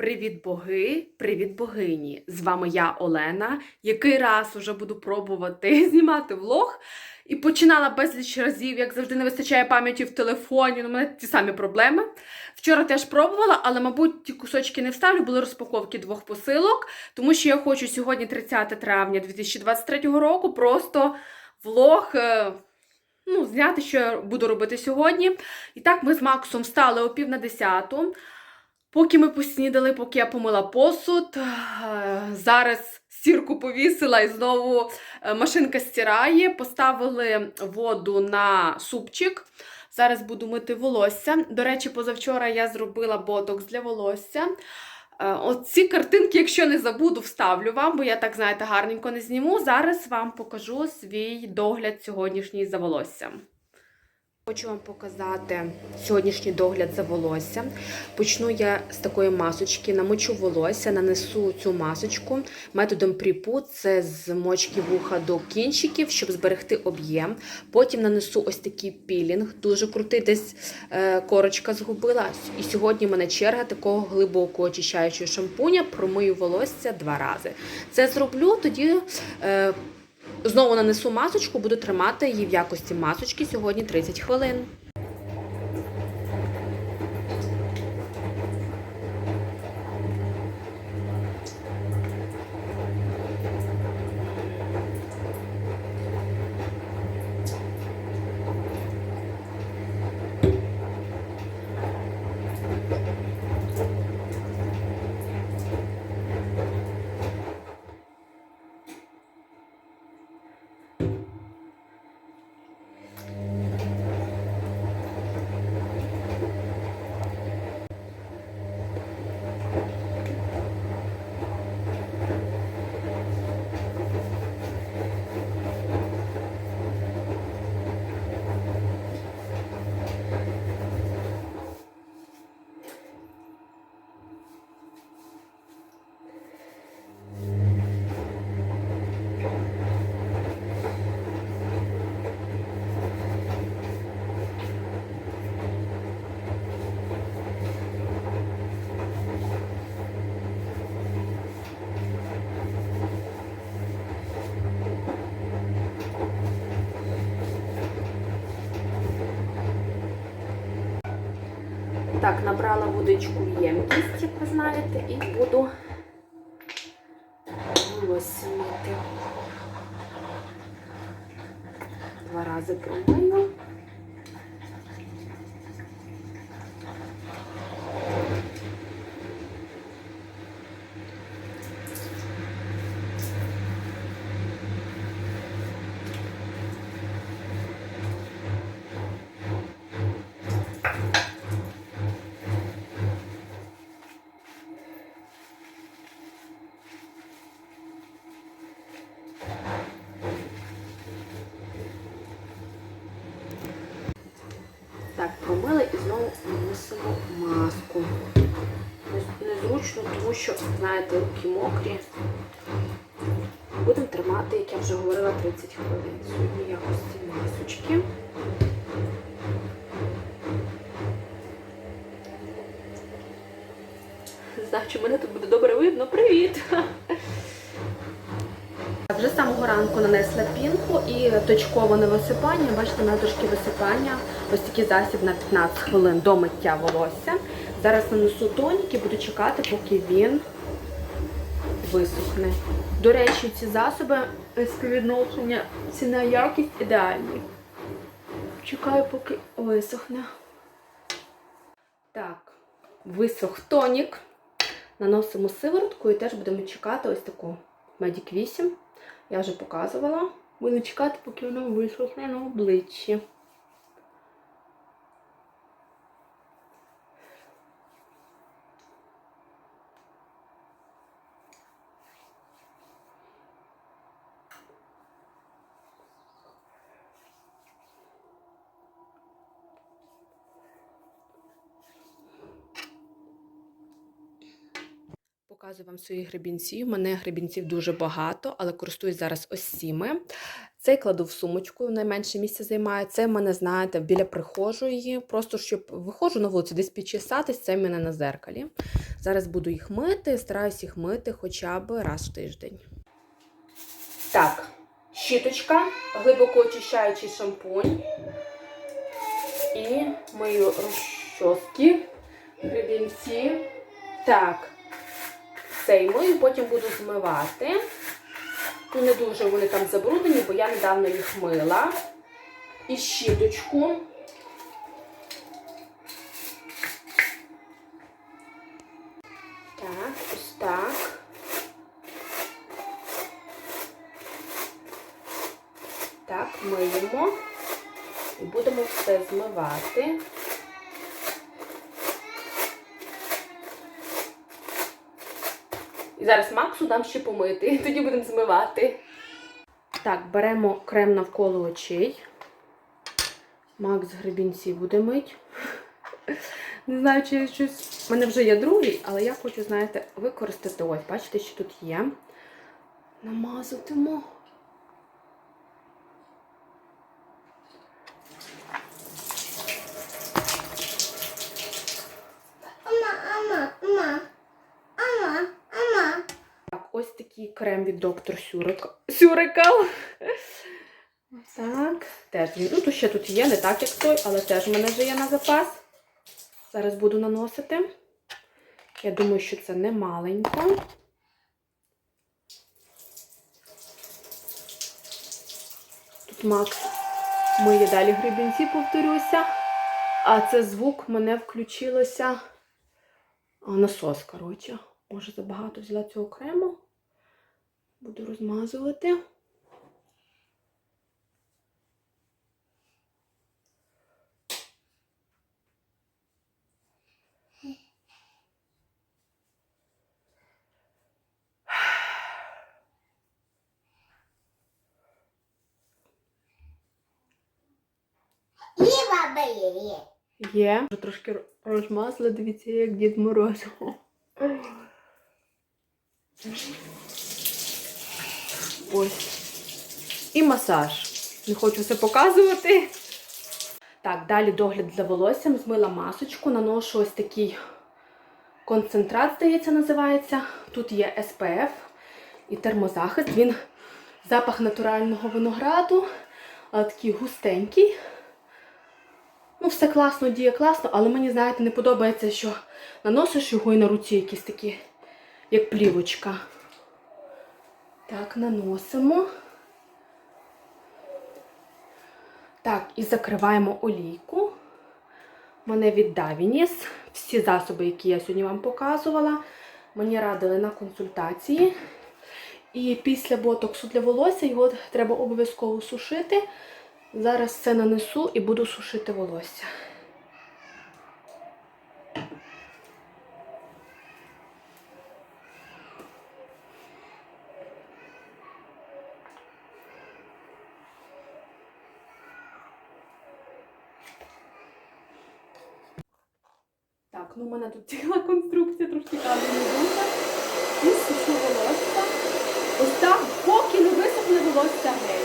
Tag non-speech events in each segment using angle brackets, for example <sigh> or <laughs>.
Привіт, боги! Привіт, богині! З вами я, Олена. Який раз уже буду пробувати <laughs> знімати влог. І починала безліч разів, як завжди, не вистачає пам'яті в телефоні. Ну, у мене ті самі проблеми. Вчора теж пробувала, але, мабуть, ті кусочки не вставлю, були розпаковки двох посилок, тому що я хочу сьогодні, 30 травня 2023 року, просто влог. е, Ну, зняти, що я буду робити сьогодні. І так, ми з Максом встали о пів на десяту. Поки ми поснідали, поки я помила посуд, е, зараз стірку повісила і знову е, машинка стирає. Поставили воду на супчик. Зараз буду мити волосся. До речі, позавчора я зробила ботокс для волосся. Е, Оці картинки, якщо не забуду, вставлю вам, бо я так, знаєте, гарненько не зніму. Зараз вам покажу свій догляд сьогоднішній за волоссям. Хочу вам показати сьогоднішній догляд за волосся. Почну я з такої масочки, намочу волосся, нанесу цю масочку методом пріпу, це з мочки вуха до кінчиків, щоб зберегти об'єм. Потім нанесу ось такий пілінг, дуже крутий, десь е, корочка згубила. І сьогодні в мене черга такого глибокого очищаючого шампуня, промию волосся два рази. Це зроблю, тоді. Знову нанесу масочку, буду тримати її в якості масочки сьогодні 30 хвилин. Так, набрала водичку в ємкість, як ви знаєте, і буду волосся мити. Два рази промию. Так, промили і знову наносимо маску. Незручно, тому що, знаєте, руки мокрі. Будемо тримати, як я вже говорила, 30 хвилин. Сьогодні якості масочки. Не знаю, чи мене тут буде добре видно. Привіт! Вже з самого ранку нанесла пінку і точкове висипання. Бачите, мене трошки висипання. Ось такий засіб на 15 хвилин до миття волосся. Зараз нанесу тонік і буду чекати, поки він висохне. До речі, ці засоби співвідношення ціна якість ідеальні. Чекаю, поки висохне. Так, висох тонік. Наносимо сиворотку і теж будемо чекати ось таку Медік 8. Я вже показувала. Буду чекати, поки воно висохне на обличчі. Показую вам свої гребінці. У мене гребінців дуже багато, але користуюсь зараз ось цими. Цей кладу в сумочку, найменше місця займає. Це в мене, знаєте, біля прихожої. Просто щоб виходжу на вулицю, десь підчесатись, це в мене на зеркалі. Зараз буду їх мити, стараюсь їх мити хоча б раз в тиждень. Так, щіточка, глибоко очищаючий шампунь. І мою розчоски, гребінці. Так, цей потім буду змивати. Ну, Не дуже вони там забруднені, бо я недавно їх мила. І щіточку. Так, ось так. Так, миємо і будемо все змивати. І зараз Максу дам ще помити, <laughs> тоді будемо змивати. Так, беремо крем навколо очей. Макс гребінці буде мить. <laughs> Не знаю, чи щось. У мене вже є другий, але я хочу, знаєте, використати ось. Бачите, що тут є. Намазатиму. Так, ось такий крем від доктор Сюрика. Сюрикал. Так, теж він. Ну, то ще тут є, не так, як той, але теж в мене вже є на запас. Зараз буду наносити. Я думаю, що це не маленько. Тут Макс миє далі гребінці, повторюся. А це звук мене включилося. А, насос, коротше. Може, забагато взяла цього крему. Буду розмазувати. Є. Вже трошки розмазала, дивіться, як Дід Мороз. Ось. І масаж. Не хочу все показувати. Так, далі догляд за волоссям. Змила масочку, наношу ось такий концентрат, здається, називається. Тут є SPF і термозахист. Він запах натурального винограду, але такий густенький. Ну, все класно, діє класно, але мені, знаєте, не подобається, що наносиш його і на руці якісь такі, як плівочка. Так, наносимо. Так, і закриваємо олійку. Мене від Davines. Всі засоби, які я сьогодні вам показувала, мені радили на консультації. І після ботоксу для волосся його треба обов'язково сушити. Зараз це нанесу і буду сушити волосся. Так, ну у мене тут ціла конструкція, трошки камінь душа. І сушу волосся. Ось так, поки не висохне волосся геть.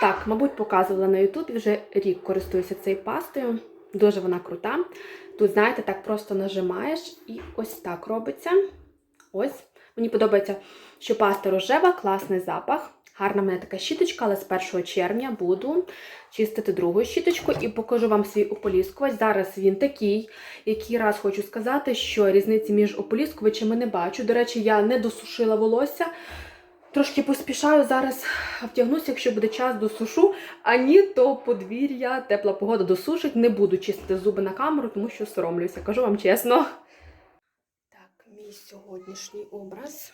Так, мабуть, показувала на Ютубі, вже рік користуюся цією пастою. Дуже вона крута. Тут, знаєте, так просто нажимаєш і ось так робиться. Ось. Мені подобається, що паста рожева, класний запах. Гарна мене така щіточка, але з 1 червня буду чистити другу щіточку і покажу вам свій ополіскувач. Зараз він такий, який раз хочу сказати, що різниці між ополіскувачами не бачу. До речі, я не досушила волосся. Трошки поспішаю, зараз втягнуся, якщо буде час, досушу. А ні, то подвір'я, тепла погода досушить. Не буду чистити зуби на камеру, тому що соромлюся, кажу вам чесно. Так, мій сьогоднішній образ.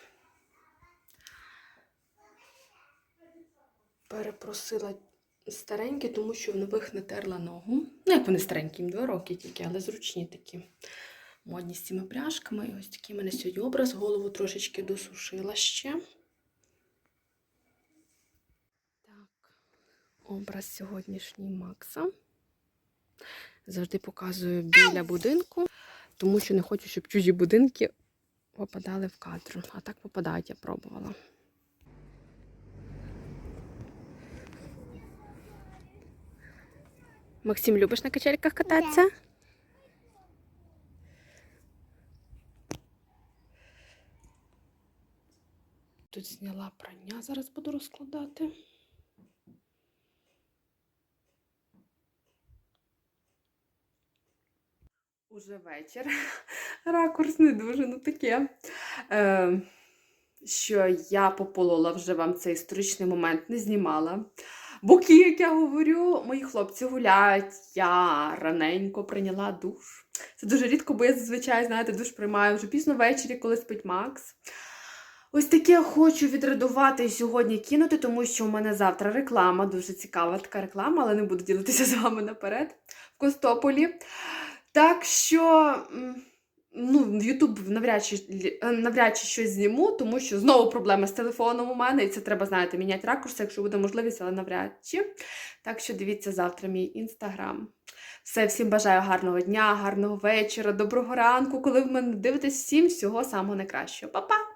Перепросила старенькі, тому що в нових не терла ногу. Ну, як вони старенькі, їм два роки тільки, але зручні такі. Модні з цими пряжками. І ось такий в мене сьогодні образ. Голову трошечки досушила ще. Образ сьогоднішній Макса. Завжди показую біля будинку, тому що не хочу, щоб чужі будинки попадали в кадр. А так попадають, я пробувала. Максим, любиш на качельках кататися? Тут зняла прання, зараз буду розкладати. Уже вечір. <laughs> Ракурс не дуже, ну таке. Е, що я пополола вже вам цей історичний момент, не знімала. Боки, як я говорю, мої хлопці гуляють, я раненько прийняла душ. Це дуже рідко, бо я зазвичай, знаєте, душ приймаю вже пізно ввечері, коли спить Макс. Ось таке хочу відредувати і сьогодні кинути, тому що у мене завтра реклама, дуже цікава така реклама, але не буду ділитися з вами наперед в Костополі. Так що, ну, Ютуб навряд чи, е, навряд чи щось зніму, тому що знову проблема з телефоном у мене, і це треба, знаєте, міняти ракурс, якщо буде можливість, але навряд чи. Так що дивіться завтра мій інстаграм. Все, всім бажаю гарного дня, гарного вечора, доброго ранку, коли ви мене дивитесь. Всім всього самого найкращого. Па-па!